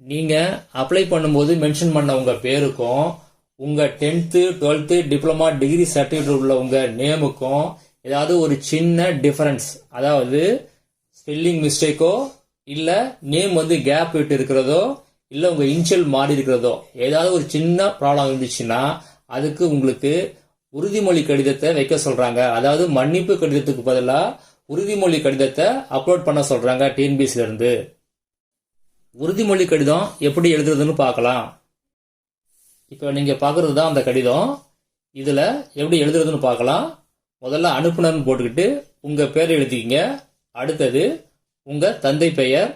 நீங்கள் அப்ளை பண்ணும்போது மென்ஷன் பண்ண உங்கள் பேருக்கும் உங்கள் tenth twelfth diploma degree certificate உள்ள உங்கள் நேமுக்கும் ஏதாவது ஒரு சின்ன டிஃபரன்ஸ் அதாவது ஸ்பெல்லிங் மிஸ்டேக்கோ இல்லை நேம் வந்து கேப் விட்டு இருக்கிறதோ இல்லை உங்கள் இனிஷியல் மாறி இருக்கிறதோ ஏதாவது ஒரு சின்ன ப்ராப்ளம் இருந்துச்சுன்னா அதுக்கு உங்களுக்கு உறுதிமொழி கடிதத்தை வைக்க சொல்கிறாங்க அதாவது மன்னிப்பு கடிதத்துக்கு பதிலாக உறுதிமொழி கடிதத்தை அப்லோட் பண்ண சொல்கிறாங்க டிஎன்பிசிலேருந்து இருந்து. உறுதிமொழி கடிதம் எப்படி எழுதுறதுன்னு பார்க்கலாம். இப்போ நீங்கள் பார்க்குறது தான் அந்த கடிதம். இதில் எப்படி எழுதுறதுன்னு பார்க்கலாம். முதல்ல அனுப்புனர்னு போட்டுக்கிட்டு உங்கள் பேர் எழுதிக்கிங்க. அடுத்தது உங்கள் தந்தை பெயர்.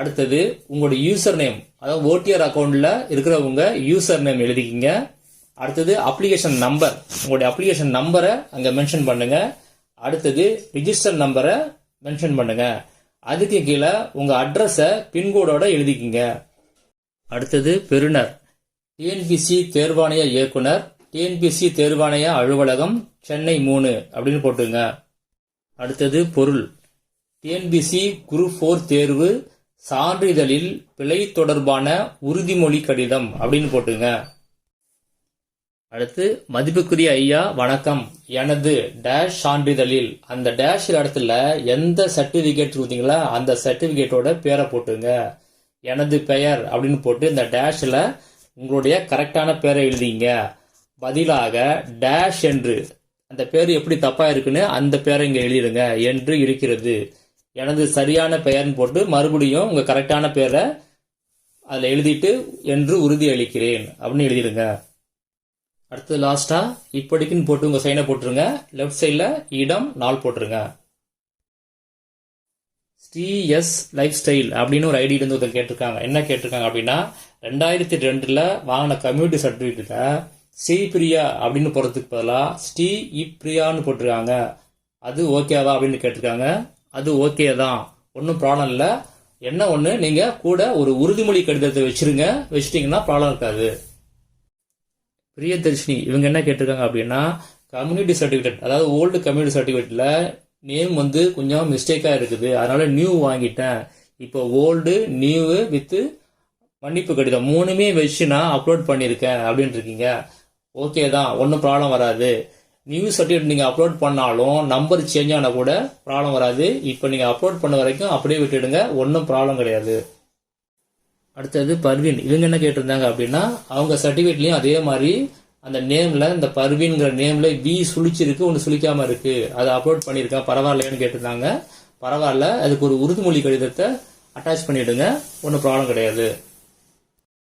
அடுத்தது உங்களுடைய யூசர் நேம் அதாவது ஓடிஆர் அக்கௌண்ட்டில் இருக்கிறவங்க யூசர் நேம் எழுதிக்கிங்க. அடுத்தது அப்ளிகேஷன் நம்பர் உங்களுடைய அப்ளிகேஷன் நம்பரை அங்கே மென்ஷன் பண்ணுங்க. அடுத்தது ரிஜிஸ்டர் நம்பரை மென்ஷன் பண்ணுங்க. அதுக்கு கீழே உங்கள் அட்ரஸை பின்கோடோட எழுதிக்கிங்க. அடுத்தது பெறுநர். டிஎன்பிசி தேர்வாணைய இயக்குனர் டிஎன்பிசி தேர்வாணைய அலுவலகம் சென்னை மூணு அப்படின்னு போட்டுங்க அடுத்தது பொருள். டிஎன்பிசி குரூப் ஃபோர் தேர்வு சான்றிதழில் பிழை தொடர்பான உறுதிமொழி கடிதம் அப்படின்னு போட்டுங்க அடுத்து மதிப்புக்குரிய ஐயா வணக்கம். எனது டேஷ் சான்றிதழில் அந்த டேஷ் இடத்துல எந்த சர்டிபிகேட் இருக்கீங்களோ அந்த சர்டிபிகேட்டோட பேரை போட்டுங்க. எனது பெயர் அப்படின்னு போட்டு இந்த டேஷில் உங்களுடைய கரெக்டான பேரை எழுதிங்க. பதிலாக டேஷ் என்று. அந்த பேர் எப்படி தப்பாக இருக்குன்னு அந்த பேரை இங்கே எழுதிடுங்க. என்று இருக்கிறது. எனது சரியான பெயர்னு போட்டு மறுபடியும் உங்கள் கரெக்டான பேரை அதில் எழுதிட்டு என்று உறுதி அளிக்கிறேன் அப்படின்னு எழுதிடுங்க. அடுத்து லாஸ்டா இப்படிக்குன்னு போட்டு உங்க சைனை போட்டுருங்க. லெஃப்ட் சைடில் இடம் நாள் போட்டுருங்க. ஸ்ரீ எஸ் லைஃப் ஸ்டைல் அப்படின்னு ஒரு ஐடி இருந்து ஒருத்தர் கேட்டிருக்காங்க. என்ன கேட்டிருக்காங்க அப்படின்னா ரெண்டாயிரத்தி ரெண்டுல வாங்கின கம்யூனிட்டி சர்டிஃபிகேட்ல ஸ்ரீ பிரியா அப்படின்னு போகிறதுக்கு பதிலாக ஸ்ரீ இப்ரியான்னு போட்டிருக்காங்க. அது ஓகேவா அப்படின்னு கேட்டிருக்காங்க. அது ஓகே தான். ஒன்றும் ப்ராப்ளம் இல்லை. என்ன ஒன்று நீங்கள் கூட ஒரு உறுதிமொழி கடிதத்தை வச்சிருங்க. வச்சுட்டிங்கன்னா ப்ராப்ளம் இருக்காது. பிரியதர்ஷினி இவங்க என்ன கேட்டிருக்காங்க அப்படின்னா கம்யூனிட்டி சர்டிஃபிகேட் அதாவது ஓல்டு கம்யூனிட்டி சர்டிஃபிகேட்டில் நேம் வந்து கொஞ்சம் மிஸ்டேக்காக இருக்குது. அதனால நியூ வாங்கிட்டேன். இப்போ ஓல்டு நியூ வித்து மன்னிப்பு கடிதம். மூணுமே வச்சு நான் அப்லோட் பண்ணியிருக்கேன் அப்படின்னு இருக்கீங்க ஓகே தான் ஒன்றும் ப்ராப்ளம் வராது. நியூ சர்டிஃபிகேட் நீங்கள் அப்லோட் பண்ணாலும் நம்பர் சேஞ்ச் ஆனால் கூட ப்ராப்ளம் வராது. இப்போ நீங்கள் அப்லோட் பண்ண வரைக்கும் அப்படியே விட்டுடுங்க ஒன்றும் ப்ராப்ளம் கிடையாது. அடுத்தது பர்வீன். இவங்க என்ன கேட்டிருந்தாங்க அப்படின்னா அவங்க சர்டிஃபிகேட்லயும் அதே மாதிரி அந்த நேம்ல இந்த பர்வீன்கிற நேம்ல வி சுழிச்சிருக்கு ஒன்று சுழிக்காம இருக்கு. அதை அப்லோட் பண்ணியிருக்கேன் பரவாயில்லையான்னு கேட்டிருந்தாங்க. பரவாயில்ல அதுக்கு ஒரு உறுதிமொழி கடிதத்தை அட்டாச் பண்ணிவிடுங்க ஒன்றும் ப்ராப்ளம் கிடையாது.